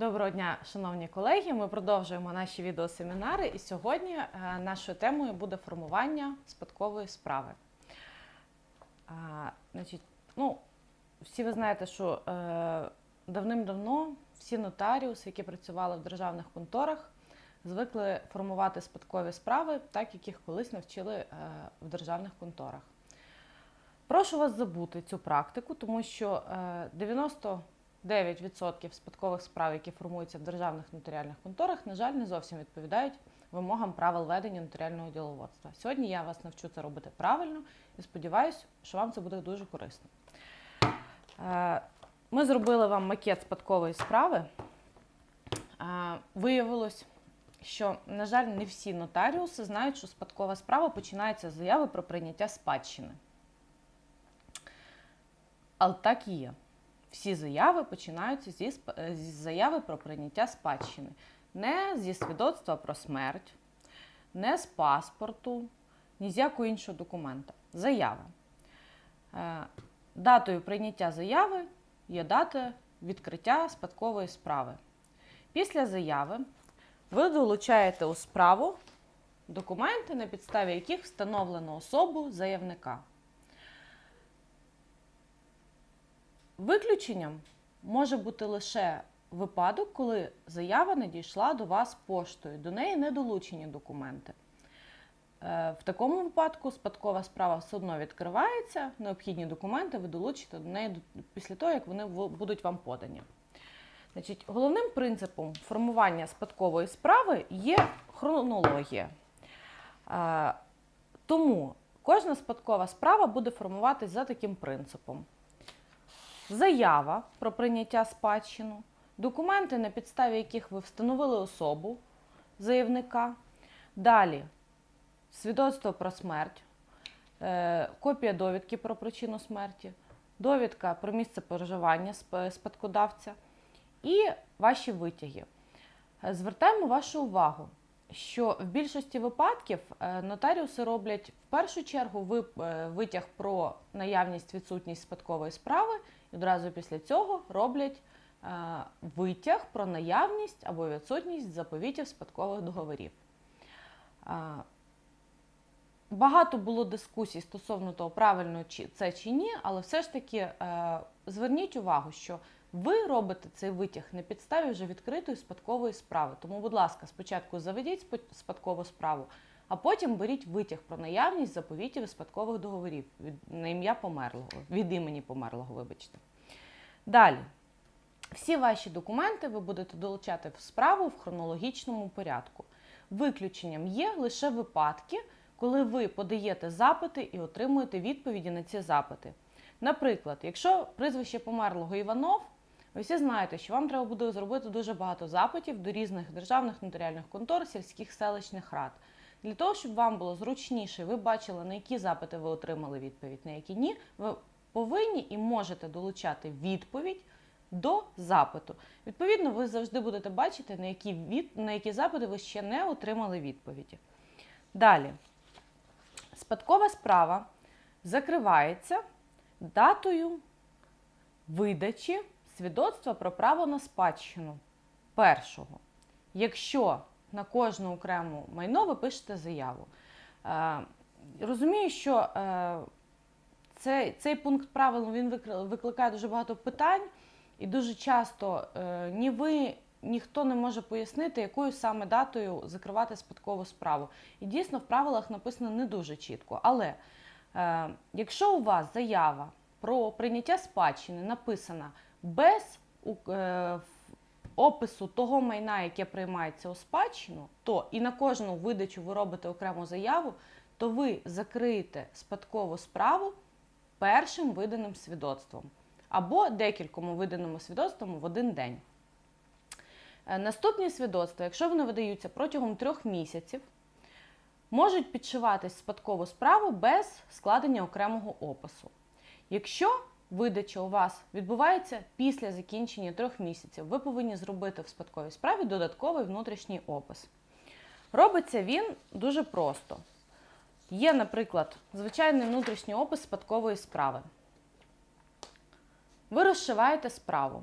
Доброго дня, шановні колеги. Ми продовжуємо наші відеосемінари, і сьогодні е, нашою темою буде формування спадкової справи. А, значить, ну, всі ви знаєте, що е, давним-давно всі нотаріуси, які працювали в державних конторах, звикли формувати спадкові справи, так як їх колись навчили е, в державних конторах. Прошу вас забути цю практику, тому що е, 99% спадкових справ, які формуються в державних нотаріальних конторах, на жаль, не зовсім відповідають вимогам правил ведення нотаріального діловодства. Сьогодні я вас навчу це робити правильно і сподіваюся, що вам це буде дуже корисно. Е, Ми зробили вам макет спадкової справи. Е, Виявилось, що, на жаль, не всі нотаріуси знають, що спадкова справа починається з заяви про прийняття спадщини. Але так і є. Всі заяви починаються зі, е, зі заяви про прийняття спадщини. Не зі свідоцтва про смерть, не з паспорту, ні з якого іншого документа. Заява. Е, Датою прийняття заяви є дата відкриття спадкової справи. Після заяви ви долучаєте у справу документи, на підставі яких встановлено особу заявника. Виключенням може бути лише випадок, коли заява надійшла до вас поштою, до неї не долучені документи. Е, В такому випадку спадкова справа все одно відкривається, необхідні документи ви долучите до неї після того, як вони будуть вам подані. Значить, головним принципом формування спадкової справи є хронологія. Е, Тому кожна спадкова справа буде формуватись за таким принципом заява про прийняття спадщину, документи, на підставі яких ви встановили особу заявника. Далі. Свідоцтво про смерть, е, копія довідки про причину смерті, довідка про місце проживання сп- спадкодавця. І ваші витяги. Е, Звертаємо вашу увагу, що в більшості випадків е, нотаріуси роблять в першу чергу витяг про наявність відсутність спадкової справи, і одразу після цього роблять е, витяг про наявність або відсутність заповітів спадкових договорів. Е, Багато було дискусій стосовно того, правильно чи це чи ні, але все ж таки е, зверніть увагу, що ви робите цей витяг на підставі вже відкритої спадкової справи. Тому, будь ласка, спочатку заведіть спадкову справу, а потім беріть витяг про наявність заповітів і спадкових договорів від, на ім'я померлого, від імені померлого, вибачте. Далі. Всі ваші документи ви будете долучати в справу в хронологічному порядку. Виключенням є лише випадки, коли ви подаєте запити і отримуєте відповіді на ці запити. Наприклад, якщо прізвище померлого Іванов, ви всі знаєте, що вам треба буде зробити дуже багато запитів до різних державних нотаріальних контор, сільських селищних рад. Для того, щоб вам було зручніше, ви бачили, на які запити ви отримали відповідь, на які ні, ви повинні і можете долучати відповідь до запиту. Відповідно, ви завжди будете бачити, на які, від... на які запити ви ще не отримали відповіді. Далі. Спадкова справа закривається датою видачі свідоцтва про право на спадщину першого. Якщо на кожну окрему майно ви пишете заяву. Е, розумію, що е, цей, цей пункт правил він викликає дуже багато питань, і дуже часто е, ні ви, ніхто не може пояснити, якою саме датою закривати спадкову справу. І дійсно в правилах написано не дуже чітко. Але якщо у вас заява про прийняття спадщини написана без опису того майна, яке приймається у спадщину, то і на кожну видачу ви робите окрему заяву, то ви закриєте спадкову справу першим виданим свідоцтвом або декількома виданими свідоцтвами в один день. Е, Наступні свідоцтва, якщо вони видаються протягом трьох місяців, можуть підшиватись спадкову справу без складення окремого опису. Якщо видача у вас відбувається після закінчення трьох місяців, ви повинні зробити в спадковій справі додатковий внутрішній опис. Робиться він дуже просто. Є, наприклад, звичайний внутрішній опис спадкової справи. Ви розшиваєте справу.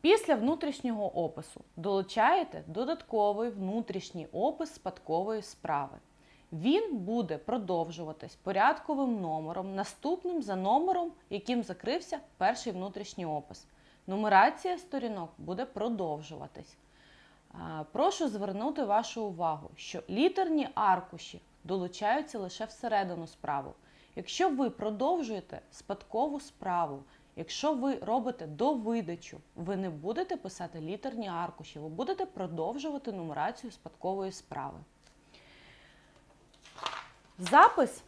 Після внутрішнього опису долучаєте додатковий внутрішній опис спадкової справи. Він буде продовжуватись порядковим номером, наступним за номером, яким закрився перший внутрішній опис. Нумерація сторінок буде продовжуватись. Прошу звернути вашу увагу, що літерні аркуші долучаються лише всередину справу. Якщо ви продовжуєте спадкову справу, якщо ви робите довидачу, ви не будете писати літерні аркуші, ви будете продовжувати нумерацію спадкової справи. Запис,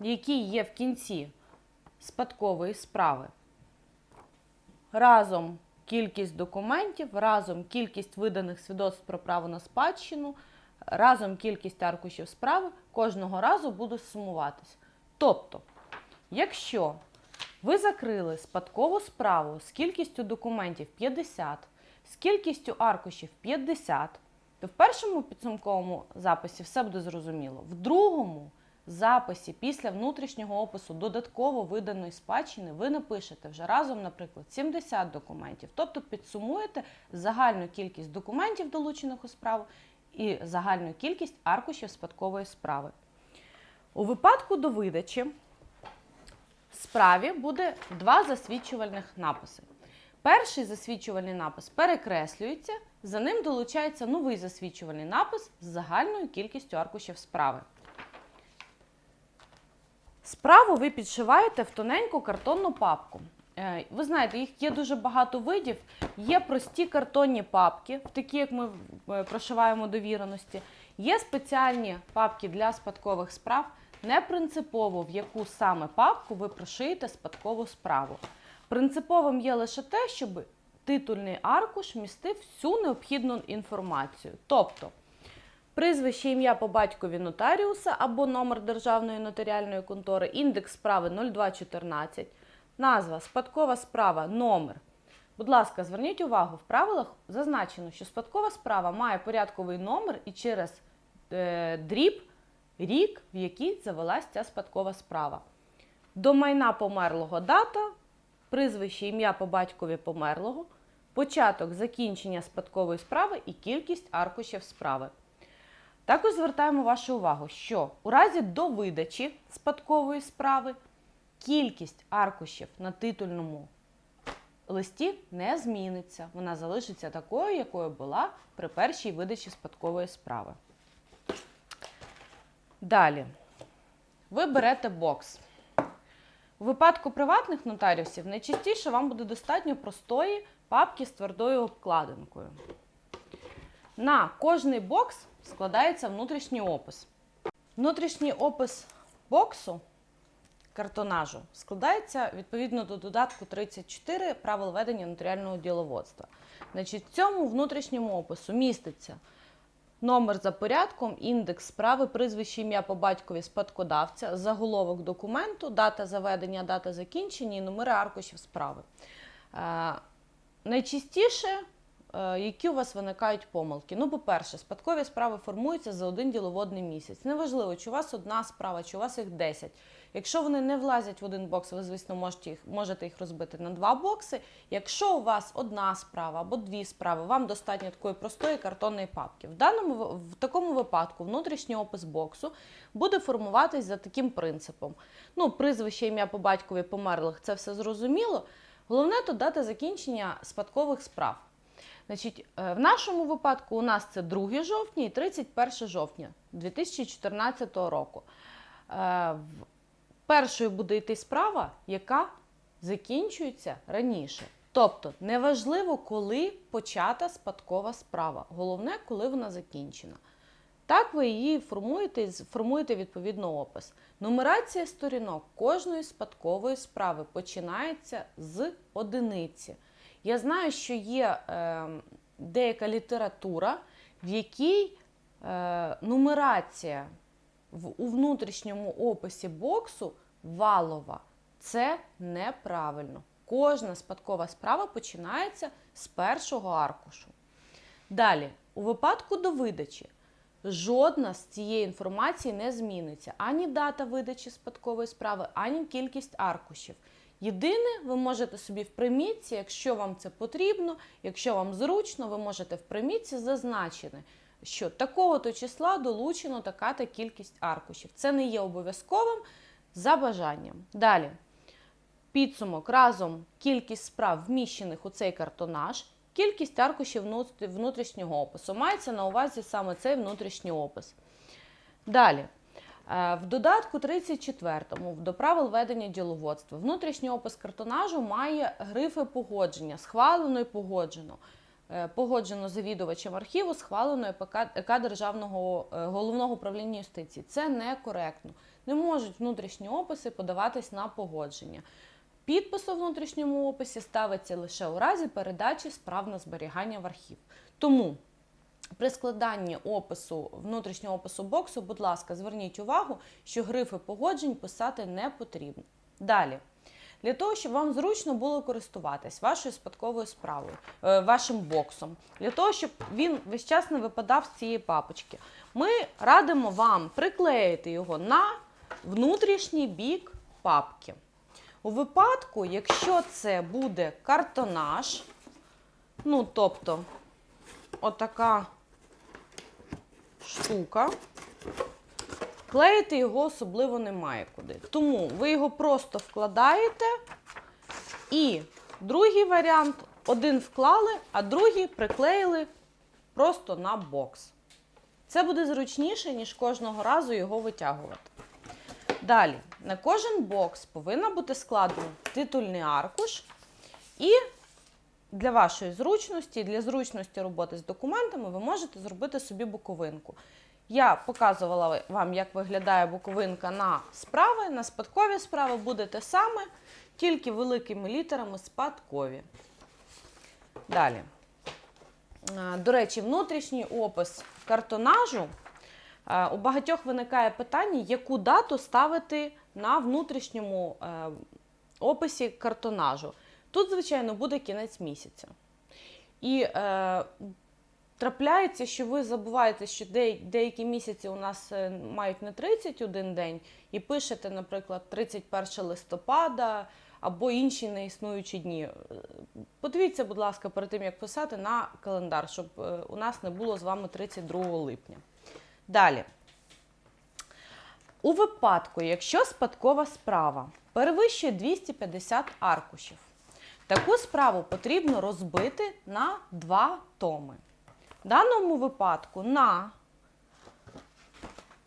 який є в кінці спадкової справи, разом кількість документів, разом кількість виданих свідоцтв про право на спадщину, разом кількість аркушів справи кожного разу буде сумуватись. Тобто, якщо ви закрили спадкову справу з кількістю документів 50, з кількістю аркушів 50, то в першому підсумковому записі все буде зрозуміло. В другому записі після внутрішнього опису додатково виданої спадщини ви напишете вже разом, наприклад, 70 документів. Тобто підсумуєте загальну кількість документів, долучених у справу, і загальну кількість аркушів спадкової справи. У випадку до видачі справі буде два засвідчувальних написи. Перший засвідчувальний напис перекреслюється, за ним долучається новий засвідчувальний напис з загальною кількістю аркушів справи. Справу ви підшиваєте в тоненьку картонну папку. Е, Ви знаєте, їх є дуже багато видів. Є прості картонні папки, такі, як ми е, прошиваємо довіреності. Є спеціальні папки для спадкових справ. Не принципово, в яку саме папку ви прошиєте спадкову справу. Принциповим є лише те, щоб титульний аркуш містив всю необхідну інформацію. Тобто, Прізвище ім'я по батькові нотаріуса або номер державної нотаріальної контори, індекс справи 0214, назва, спадкова справа, номер. Будь ласка, зверніть увагу, в правилах зазначено, що спадкова справа має порядковий номер і через е, дріб рік, в який завелась ця спадкова справа. До майна померлого дата, прізвище ім'я по батькові померлого, початок закінчення спадкової справи і кількість аркушів справи. Також звертаємо вашу увагу, що у разі до видачі спадкової справи кількість аркушів на титульному листі не зміниться. Вона залишиться такою, якою була при першій видачі спадкової справи. Далі. Ви берете бокс. У випадку приватних нотаріусів найчастіше вам буде достатньо простої папки з твердою обкладинкою. На кожний бокс складається внутрішній опис. Внутрішній опис боксу картонажу складається відповідно до додатку 34 правил ведення нотаріального діловодства. Значить, в цьому внутрішньому опису міститься номер за порядком, індекс справи, прізвище ім'я по батькові спадкодавця, заголовок документу, дата заведення, дата закінчення і номери аркушів справи. Е, найчастіше які у вас виникають помилки? Ну, по-перше, спадкові справи формуються за один діловодний місяць. Неважливо, чи у вас одна справа, чи у вас їх 10. Якщо вони не влазять в один бокс, ви, звісно, можете їх, можете їх розбити на два бокси. Якщо у вас одна справа або дві справи, вам достатньо такої простої картонної папки. В даному в такому випадку внутрішній опис боксу буде формуватись за таким принципом. Ну, прізвище ім'я по батькові померлих це все зрозуміло. Головне то дата закінчення спадкових справ. Значить, е, В нашому випадку у нас це 2 жовтня і 31 жовтня 2014 року. Е, першою буде йти справа, яка закінчується раніше. Тобто неважливо, коли почата спадкова справа. Головне, коли вона закінчена. Так ви її формуєте і формуєте відповідно опис. Нумерація сторінок кожної спадкової справи починається з одиниці. Я знаю, що є е, деяка література, в якій е, нумерація в, у внутрішньому описі боксу валова. Це неправильно. Кожна спадкова справа починається з першого аркушу. Далі, у випадку до видачі, жодна з цієї інформації не зміниться. Ані дата видачі спадкової справи, ані кількість аркушів. Єдине, ви можете собі в примітці, якщо вам це потрібно, якщо вам зручно, ви можете в примітці зазначити, що такого-то числа долучено така-та кількість аркушів. Це не є обов'язковим за бажанням. Далі. Підсумок разом кількість справ, вміщених у цей картонаж, кількість аркушів внутрішнього опису. Мається на увазі саме цей внутрішній опис. Далі. Е, В додатку 34-му до правил ведення діловодства внутрішній опис картонажу має грифи погодження, схвалено і погоджено. Е, Погоджено завідувачем архіву, схвалено ЕК Державного е, головного управління юстиції. Це некоректно. Не можуть внутрішні описи подаватись на погодження. Підпис у внутрішньому описі ставиться лише у разі передачі справ на зберігання в архів. Тому при складанні опису внутрішнього опису боксу, будь ласка, зверніть увагу, що грифи погоджень писати не потрібно. Далі. Для того, щоб вам зручно було користуватись вашою спадковою справою, е, вашим боксом, для того, щоб він весь час не випадав з цієї папочки, ми радимо вам приклеїти його на внутрішній бік папки. У випадку, якщо це буде картонаж, ну тобто отака штука, клеїти його особливо немає куди. Тому ви його просто вкладаєте. І другий варіант один вклали, а другий приклеїли просто на бокс. Це буде зручніше, ніж кожного разу його витягувати. Далі, на кожен бокс повинна бути складений титульний аркуш. І для вашої зручності, для зручності роботи з документами, ви можете зробити собі боковинку. Я показувала вам, як виглядає боковинка на справи, на спадкові справи буде те саме, тільки великими літерами спадкові. Далі. Е, До речі, внутрішній опис картонажу. Е, У багатьох виникає питання, яку дату ставити на внутрішньому е, описі картонажу. Тут, звичайно, буде кінець місяця. І е, трапляється, що ви забуваєте, що деякі місяці у нас е, мають не 31 день, і пишете, наприклад, 31 листопада або інші неіснуючі дні. Е, Подивіться, будь ласка, перед тим, як писати на календар, щоб е, у нас не було з вами 32 липня. Далі. У випадку, якщо спадкова справа перевищує 250 аркушів, таку справу потрібно розбити на два томи. В даному випадку на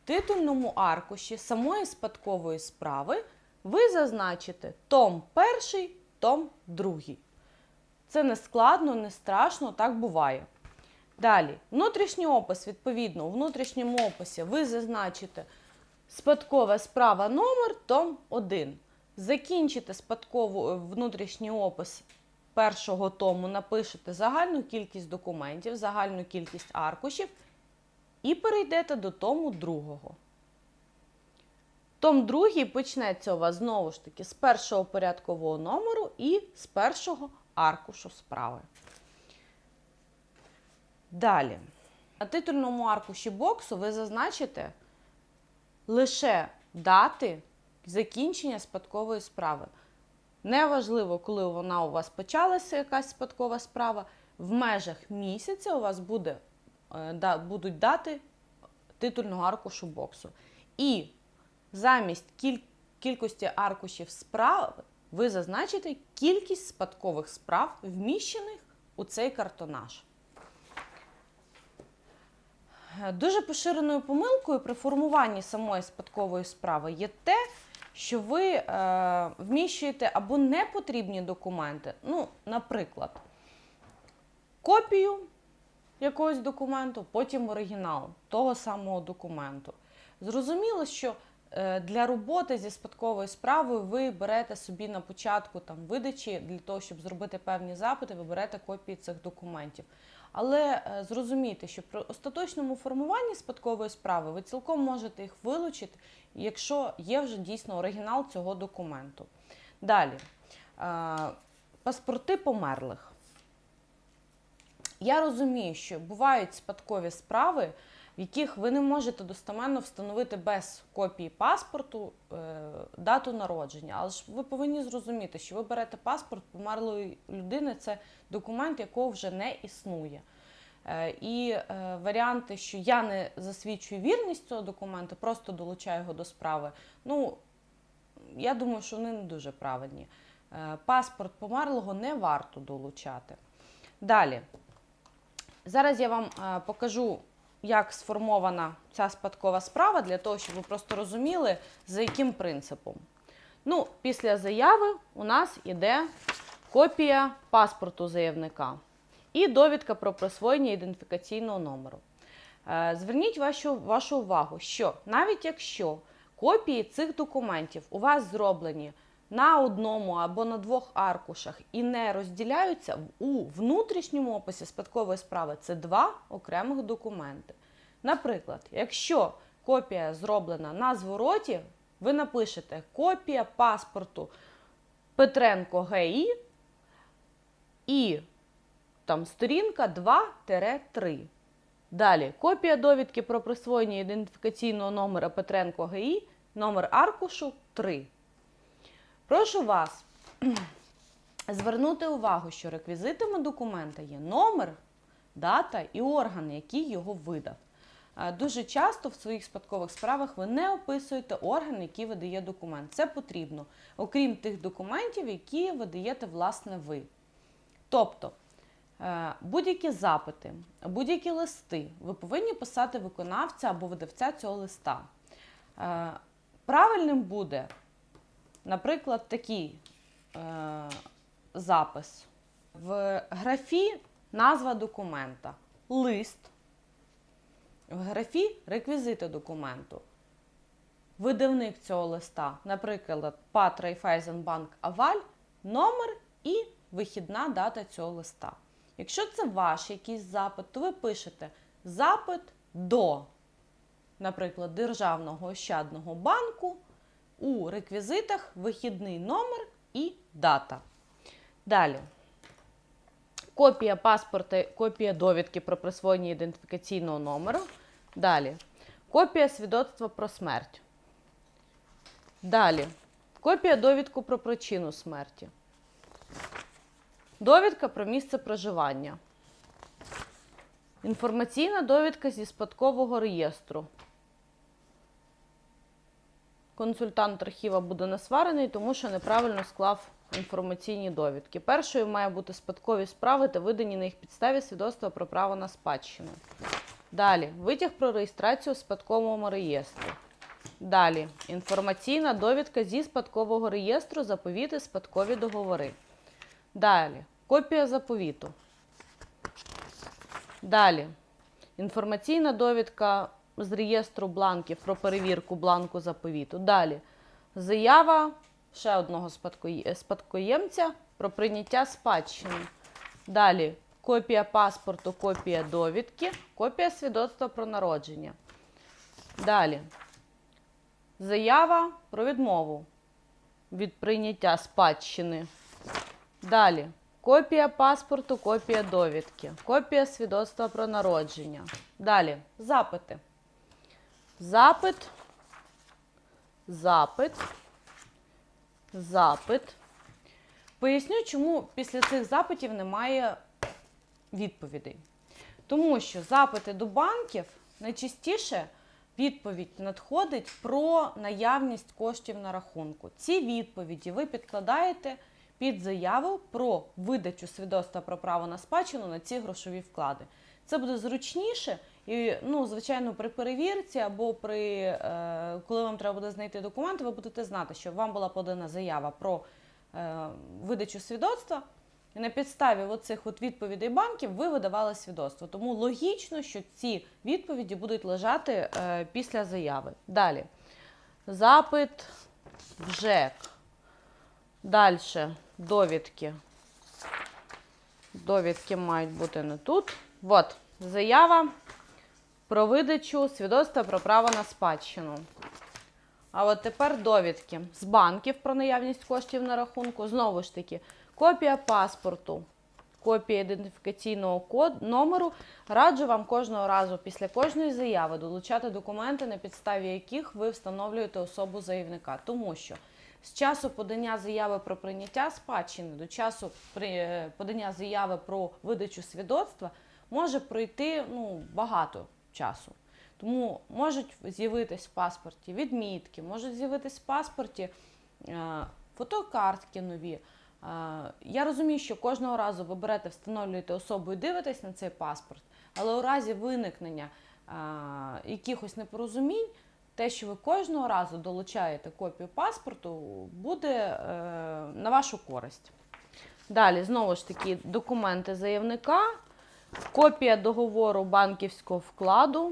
титульному аркуші самої спадкової справи ви зазначите том перший, том другий. Це не складно, не страшно, так буває. Далі, внутрішній опис, відповідно, у внутрішньому описі ви зазначите спадкова справа номер том 1. Закінчите спадкову е, внутрішній опис першого тому, напишете загальну кількість документів, загальну кількість аркушів і перейдете до тому другого. Том другий почнеться у вас знову ж таки з першого порядкового номеру і з першого аркушу справи. Далі. На титульному аркуші боксу ви зазначите лише дати закінчення спадкової справи. Неважливо, коли вона у вас почалася, якась спадкова справа, в межах місяця у вас буде, е, да, будуть дати титульного аркушу боксу. І замість кіль- кількості аркушів справ ви зазначите кількість спадкових справ, вміщених у цей картонаж. Е, Дуже поширеною помилкою при формуванні самої спадкової справи є те, що ви е, вміщуєте або непотрібні документи. Ну, наприклад, копію якогось документу, потім оригінал того самого документу. Зрозуміло, що е, для роботи зі спадковою справою ви берете собі на початку там, видачі для того, щоб зробити певні запити, ви берете копії цих документів. Але зрозуміти, зрозумійте, що при остаточному формуванні спадкової справи ви цілком можете їх вилучити, якщо є вже дійсно оригінал цього документу. Далі, е, паспорти померлих. Я розумію, що бувають спадкові справи, яких ви не можете достеменно встановити без копії паспорту е, дату народження. Але ж ви повинні зрозуміти, що ви берете паспорт померлої людини, це документ, якого вже не існує. Е, І е, варіанти, що я не засвідчую вірність цього документу, просто долучаю його до справи. Ну, я думаю, що вони не дуже правильні. Е, Паспорт померлого не варто долучати. Далі. Зараз я вам е, покажу, як сформована ця спадкова справа, для того, щоб ви просто розуміли, за яким принципом. Ну, після заяви у нас іде копія паспорту заявника і довідка про присвоєння ідентифікаційного номеру. Е, Зверніть вашу, вашу увагу, що навіть якщо копії цих документів у вас зроблені на одному або на двох аркушах і не розділяються у внутрішньому описі спадкової справи, це два окремих документи. Наприклад, якщо копія зроблена на звороті, ви напишете копія паспорту Петренко ГІ і там сторінка 2-3. Далі копія довідки про присвоєння ідентифікаційного номера Петренко ГІ, номер аркушу 3. Прошу вас звернути увагу, що реквізитами документа є номер, дата і орган, який його видав. Дуже часто в своїх спадкових справах ви не описуєте орган, який видає документ. Це потрібно, окрім тих документів, які видаєте власне ви. Тобто, е, будь-які запити, будь-які листи ви повинні писати виконавця або видавця цього листа. Е, Правильним буде, наприклад, такий е, запис. В графі назва документа, лист, в графі реквізити документу. Видавник цього листа, наприклад, ПАТ Райфайзенбанк Аваль, номер і вихідна дата цього листа. Якщо це ваш якийсь запит, то ви пишете запит до, наприклад, Державного ощадного банку у реквізитах вихідний номер і дата. Далі. Копія паспорта, копія довідки про присвоєння ідентифікаційного номеру. Далі. Копія свідоцтва про смерть. Далі. Копія довідку про причину смерті. Довідка про місце проживання. Інформаційна довідка зі спадкового реєстру. Консультант архіва буде насварений, тому що неправильно склав інформаційні довідки. Першою має бути спадкові справи та видані на їх підставі свідоцтва про право на спадщину. Далі витяг про реєстрацію в спадковому реєстрі. Далі інформаційна довідка зі спадкового реєстру заповіти спадкові договори. Далі копія заповіту. Далі інформаційна довідка з реєстру бланків про перевірку бланку заповіту. Далі заява ще одного спадкоємця про прийняття спадщини. Далі копія паспорту, копія довідки, копія свідоцтва про народження. Далі заява про відмову від прийняття спадщини. Далі копія паспорту, копія довідки, копія свідоцтва про народження. Далі запити. Запит, запит, запит. Поясню, чому після цих запитів немає відповідей. Тому що запити до банків найчастіше відповідь надходить про наявність коштів на рахунку. Ці відповіді ви підкладаєте під заяву про видачу свідоцтва про право на спадщину на ці грошові вклади. Це буде зручніше, і, ну, звичайно, при перевірці або при е, коли вам треба буде знайти документи, ви будете знати, що вам була подана заява про е, видачу свідоцтва. І на підставі оцих от відповідей банків ви видавали свідоцтво. Тому логічно, що ці відповіді будуть лежати е, після заяви. Далі. Запит в ЖЕК. Далі. Довідки. Довідки мають бути не тут. От, заява про видачу свідоцтва про право на спадщину. А от тепер довідки з банків про наявність коштів на рахунку. Знову ж таки, копія паспорту, копія ідентифікаційного код, номеру. Раджу вам кожного разу після кожної заяви долучати документи, на підставі яких ви встановлюєте особу заявника. Тому що з часу подання заяви про прийняття спадщини до часу е, подання заяви про видачу свідоцтва може пройти ну, багато часу. Тому можуть з'явитись в паспорті відмітки, можуть з'явитись в паспорті е, фотокартки нові. Е, Я розумію, що кожного разу ви берете, встановлюєте особу і дивитесь на цей паспорт, але у разі виникнення е, якихось непорозумінь, те, що ви кожного разу долучаєте копію паспорту, буде на вашу користь. Далі, знову ж таки, документи заявника, копія договору банківського вкладу,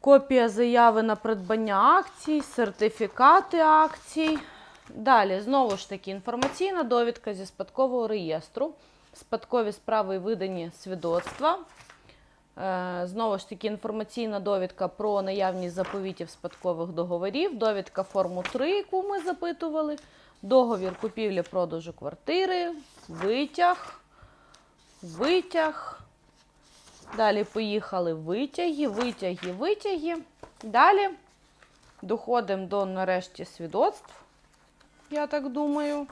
копія заяви на придбання акцій, сертифікати акцій. Далі, знову ж таки, інформаційна довідка зі спадкового реєстру, спадкові справи і видані свідоцтва. Е, Знову ж таки, інформаційна довідка про наявність заповітів спадкових договорів, довідка форму 3, яку ми запитували, договір купівлі-продажу квартири, витяг, витяг. Далі поїхали витяги, витяги, витяги. Далі доходимо до нарешті свідоцтв, я так думаю.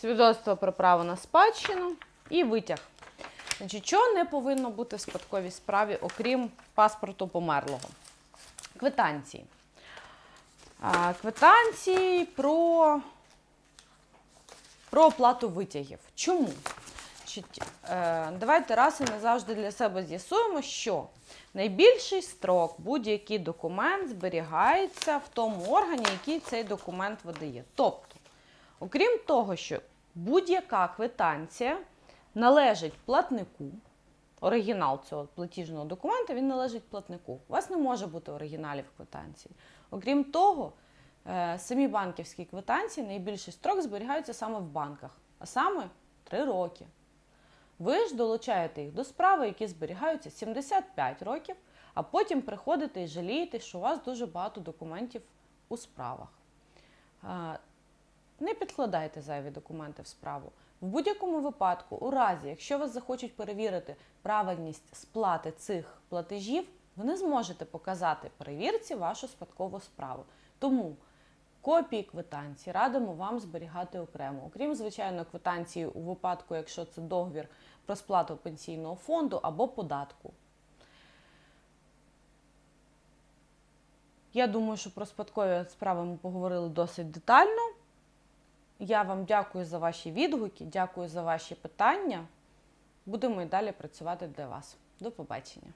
Свідоцтво про право на спадщину і витяг. Значить, що не повинно бути в спадковій справі, окрім паспорту померлого? Квитанції. Квитанції про, про оплату витягів. Чому? Е, Давайте раз і назавжди для себе з'ясуємо, що найбільший строк будь-який документ зберігається в тому органі, який цей документ видає. Тобто, окрім того, що будь-яка квитанція належить платнику, оригінал цього платіжного документа він належить платнику. У вас не може бути оригіналів квитанції. Окрім того, е, самі банківські квитанції найбільший строк зберігаються саме в банках, а саме 3 роки. Ви ж долучаєте їх до справи, які зберігаються 75 років, а потім приходите і жалієте, що у вас дуже багато документів у справах. Е, Не підкладайте зайві документи в справу. В будь-якому випадку, у разі, якщо вас захочуть перевірити правильність сплати цих платежів, ви не зможете показати перевірці вашу спадкову справу. Тому копії квитанції радимо вам зберігати окремо. Окрім, звичайно, квитанції у випадку, якщо це договір про сплату пенсійного фонду або податку. Я думаю, що про спадкові справи ми поговорили досить детально. Я вам дякую за ваші відгуки, дякую за ваші питання. Будемо і далі працювати для вас. До побачення.